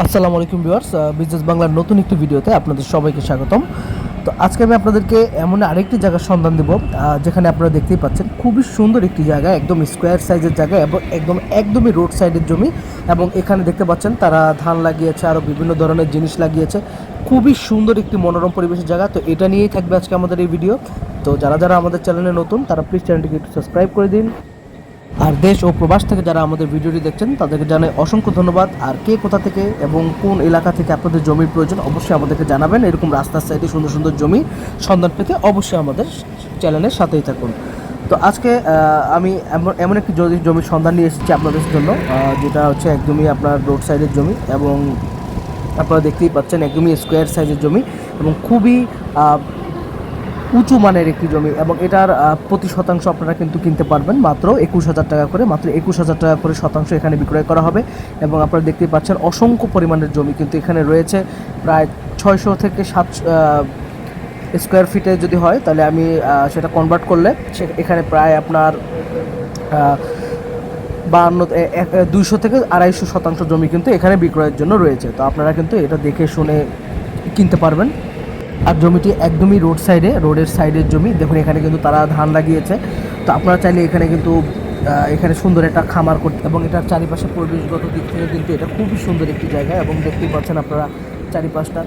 আসসালামু আলাইকুম viewers business বাংলার নতুন একটি ভিডিওতে আপনাদের সবাইকে স্বাগতম। তো আজকে আমি আপনাদেরকে এমন আরেকটি জায়গার সন্ধান দেব যেখানে আপনারা দেখতেই পাচ্ছেন খুবই সুন্দর একটি জায়গা, একদম স্কোয়ার সাইজের জায়গা এবং একদম, একদমই রোড সাইডের জমি এবং এখানে দেখতে পাচ্ছেন তারা ধান লাগিয়েছে আরও বিভিন্ন ধরনের জিনিস লাগিয়েছে। খুবই সুন্দর একটি মনোরম পরিবেশের জায়গা, তো এটা নিয়েই থাকবে আজকে আমাদের এই ভিডিও। তো যারা যারা আমাদের চ্যানেলে নতুন, তারা প্লিজ চ্যানেলটিকে একটু সাবস্ক্রাইব করে দিন। আর দেশ ও প্রবাস থেকে যারা আমাদের ভিডিওটি দেখছেন, তাদেরকে জানাই অসংখ্য ধন্যবাদ। আর কে কোথা থেকে এবং কোন এলাকা থেকে আপনাদের জমির প্রয়োজন, অবশ্যই আমাদেরকে জানাবেন। এরকম রাস্তার সাইডে সুন্দর সুন্দর জমি সন্ধান পেতে অবশ্যই আমাদের চ্যানেলের সাথেই থাকুন। তো আজকে আমি এমন একটি জমি, জমির সন্ধান নিয়ে এসেছি আপনাদের জন্য যেটা হচ্ছে একদমই আপনার রোড সাইডের জমি এবং আপনারা দেখতেই পাচ্ছেন একদমই স্কোয়ার সাইজের জমি এবং খুবই উঁচু মানের একটি জমি এবং এটার প্রতি শতাংশ আপনারা কিন্তু কিনতে পারবেন মাত্র একুশ হাজার টাকা করে, মাত্র একুশ হাজার টাকা করে শতাংশ এখানে বিক্রয় করা হবে এবং আপনারা দেখতেই পাচ্ছেন অসংখ্য পরিমাণের জমি কিন্তু এখানে রয়েছে। প্রায় ছয়শো থেকে সাতশো স্কোয়ার ফিটে যদি হয়, তাহলে আমি সেটা কনভার্ট করলে এখানে প্রায় আপনার বাহান্ন দুইশো থেকে আড়াইশো শতাংশ জমি কিন্তু এখানে বিক্রয়ের জন্য রয়েছে। তো আপনারা কিন্তু এটা দেখে শুনে কিনতে পারবেন। আর জমিটি একদমই রোড সাইডে, রোডের সাইডের জমি। দেখুন, এখানে কিন্তু তারা ধান লাগিয়েছে। তো আপনারা চাইলে এখানে কিন্তু এখানে সুন্দর একটা খামার করতে এবং এটার চারিপাশে পরিবেশগত দিক থেকে কিন্তু এটা খুবই সুন্দর একটি জায়গা এবং দেখতেই পাচ্ছেন আপনারা চারিপাশটা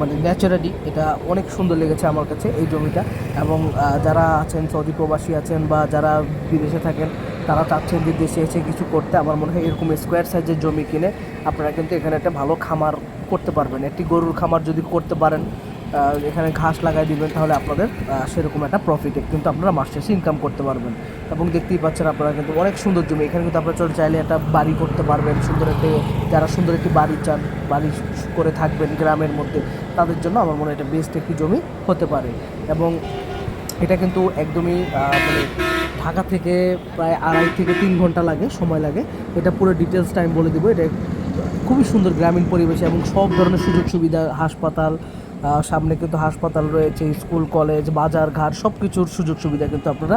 মানে ন্যাচারালি এটা অনেক সুন্দর লেগেছে আমার কাছে এই জমিটা। এবং যারা আছেন, সৌদি প্রবাসী আছেন বা যারা বিদেশে থাকেন, তারা চাচ্ছেন যে দেশে এসে কিছু করতে। আমার মনে হয় এরকম স্কোয়ার সাইজের জমি কিনে আপনারা কিন্তু এখানে একটা ভালো খামার করতে পারবেন। একটি গরুর খামার যদি করতে পারেন এখানে ঘাস লাগাই দিবেন, তাহলে আপনাদের সেরকম একটা প্রফিট কিন্তু আপনারা মাস শেষে ইনকাম করতে পারবেন। এবং দেখতেই পাচ্ছেন আপনারা কিন্তু অনেক সুন্দর জমি। এখানে কিন্তু আপনারা চলে চাইলে একটা বাড়ি করতে পারবেন, সুন্দর একটি, যারা সুন্দর একটি বাড়ি চান, বাড়ি করে থাকবেন গ্রামের মধ্যে, তাদের জন্য আমার মনে হয় এটা বেস্ট একটি জমি হতে পারে। এবং এটা কিন্তু একদমই মানে ঢাকা থেকে প্রায় আড়াই থেকে তিন ঘণ্টা লাগে, সময় লাগে। এটা পুরো ডিটেলস টাইম বলে দেবো। এটা খুবই সুন্দর গ্রামীণ পরিবেশে এবং সব ধরনের সুযোগ সুবিধা হাসপাতাল সামনে কিন্তু হাসপাতাল রয়েছে, স্কুল, কলেজ, বাজার, ঘাট সব কিছুর সুযোগ সুবিধা কিন্তু আপনারা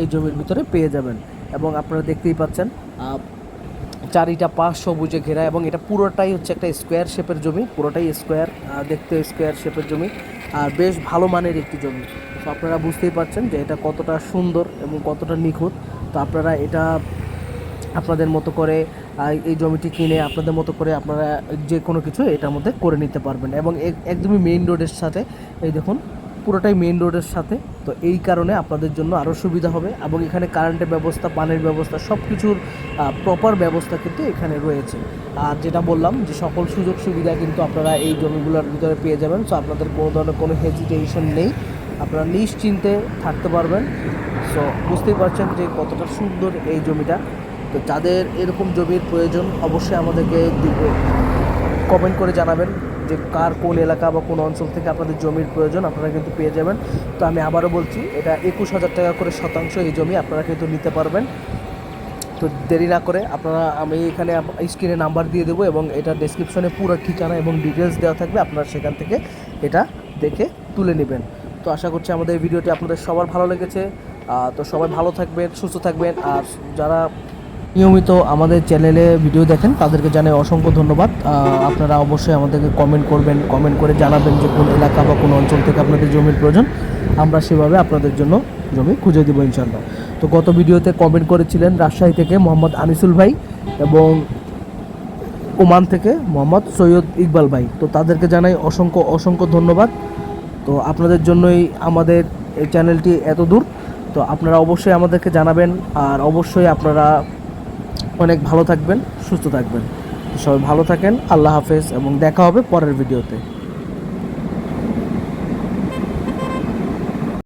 এই জমির ভিতরে পেয়ে যাবেন। এবং আপনারা দেখতেই পাচ্ছেন চারিটা পাশ সবুজে ঘেরা এবং এটা পুরোটাই হচ্ছে একটা স্কোয়ার শেপের জমি, পুরোটাই স্কোয়ার দেখতে স্কোয়ার শেপের জমি। আর বেশ ভালো মানের একটি জমি। তো আপনারা বুঝতেই পারছেন যে এটা কতটা সুন্দর এবং কতটা নিখুঁত। তো আপনারা এটা আপনাদের মতো করে এই জমিটি কিনে আপনাদের মতো করে আপনারা যে কোনো কিছু এটার মধ্যে করে নিতে পারবেন। এবং একদমই মেইন রোডের সাথে, এই দেখুন, পুরোটাই মেইন রোডের সাথে। তো এই কারণে আপনাদের জন্য আরও সুবিধা হবে। এবং এখানে কারেন্টের ব্যবস্থা, পানির ব্যবস্থা সব কিছুর প্রপার ব্যবস্থা কিন্তু এখানে রয়েছে। আর যেটা বললাম যে সকল সুযোগ সুবিধা কিন্তু আপনারা এই জমিগুলোর ভিতরে পেয়ে যাবেন। সো আপনাদের কোনো ধরনের কোনো হেজিটেশন নেই। আপনারা নিশ্চিন্তে থাকতে পারবেন। সো বুঝতেই পারছেন যে কতটা সুন্দর এই জমিটা। তো যাদের এরকম জমির প্রয়োজন, অবশ্যই আমাদেরকে কমেন্ট করে জানাবেন যে কার কোন এলাকা বা কোন অঞ্চল থেকে আপনাদের জমির প্রয়োজন, আপনারা কিন্তু পেয়ে যাবেন। তো আমি আবারও বলছি, এটা একুশ হাজার টাকা করে শতাংশ এই জমি আপনারা কিন্তু নিতে পারবেন। তো দেরি না করে আপনারা, আমি এখানে স্ক্রিনে নাম্বার দিয়ে দেবো এবং এটা ডেসক্রিপশনে পুরো ঠিকানা এবং ডিটেলস দেওয়া থাকবে, আপনারা সেখান থেকে এটা দেখে তুলে নেবেন। তো আশা করছি আমাদের ভিডিওটি আপনাদের সবার ভালো লেগেছে। তো সবাই ভালো থাকবেন, সুস্থ থাকবেন, আর যারা নিয়মিত আমাদের চ্যানেলে ভিডিও দেখেন, তাদেরকে জানাই অসংখ্য ধন্যবাদ। আপনারা অবশ্যই আমাদেরকে কমেন্ট করবেন কমেন্ট করে জানাবেন যে কোন এলাকা বা কোন অঞ্চল থেকে আপনাদের জমির প্রয়োজন। আমরা সেভাবে আপনাদের জন্য জমি খুঁজে দেবো ইনশাল্লাহ তো গত ভিডিওতে কমেন্ট করেছিলেন রাজশাহী থেকে মোহাম্মদ আনিসুল ভাই এবং ওমান থেকে মোহাম্মদ সৈয়দ ইকবাল ভাই। তো তাদেরকে জানাই অসংখ্য অসংখ্য ধন্যবাদ। তো আপনাদের জন্যই আমাদের এই চ্যানেলটি এত দূর। তো আপনারা অবশ্যই আমাদেরকে জানাবেন, আর অবশ্যই আপনারা অনেক ভালো থাকবেন, সুস্থ থাকবেন। সবাই ভালো থাকেন, আল্লাহ হাফেজ এবং দেখা হবে পরের ভিডিওতে।